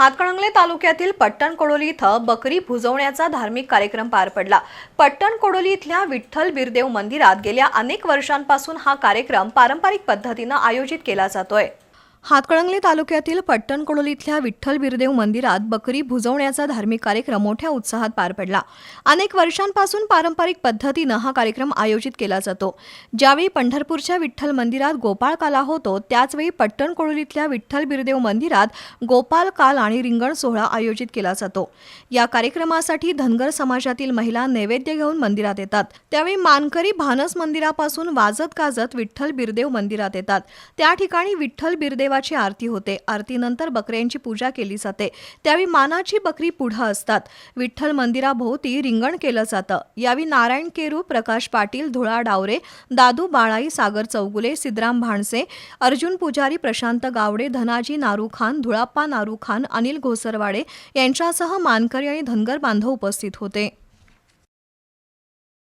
हातकणंगले तालुक्यातील पट्टण कोडोली इथं बकरी भुजवण्याचा धार्मिक कार्यक्रम पार पडला. पट्टण कोडोली इथल्या विठ्ठल बिरदेव मंदिरात गेल्या अनेक वर्षांपासून हा कार्यक्रम पारंपरिक पद्धतीनं आयोजित केला जातोय. हातकणंगले तालुक्यातील पट्टणकडोली इथल्या विठ्ठल बिरदेव मंदिरात बकरी भुजवण्याचा धार्मिक कार्यक्रम मोठ्या उत्साहात पार पडला. अनेक वर्षांपासून पारंपरिक पद्धतीनं हा कार्यक्रम आयोजित केला जातो. ज्यावेळी पंढरपूरच्या विठ्ठल मंदिरात गोपाळ काला होतो त्याचवेळी पट्टण इथल्या विठ्ठल बिरदेव मंदिरात गोपाल काल आणि रिंगण सोहळा आयोजित केला जातो. या कार्यक्रमासाठी धनगर समाजातील महिला नैवेद्य घेऊन मंदिरात येतात. त्यावेळी मानकरी भानस मंदिरापासून वाजत गाजत विठ्ठल बिरदेव मंदिरात येतात. त्या ठिकाणी विठ्ठल बिरदेव बिरदेवाची आरती होते. आरतीनंतर बकऱ्यांची पूजा केली जाते. त्यावेळी मानाची बकरी पुढं असतात. विठ्ठल मंदिराभोवती रिंगण केलं जातं. यावेळी नारायण केरू प्रकाश पाटील धुळा डावरे दादू बाळाई सागर चौगुले सिद्धराम भाणसे अर्जुन पुजारी प्रशांत गावडे धनाजी नारू खान धुळाप्पा नारू खान अनिल घोसरवाडे यांच्यासह मानकरी आणि धनगर बांधव उपस्थित होते.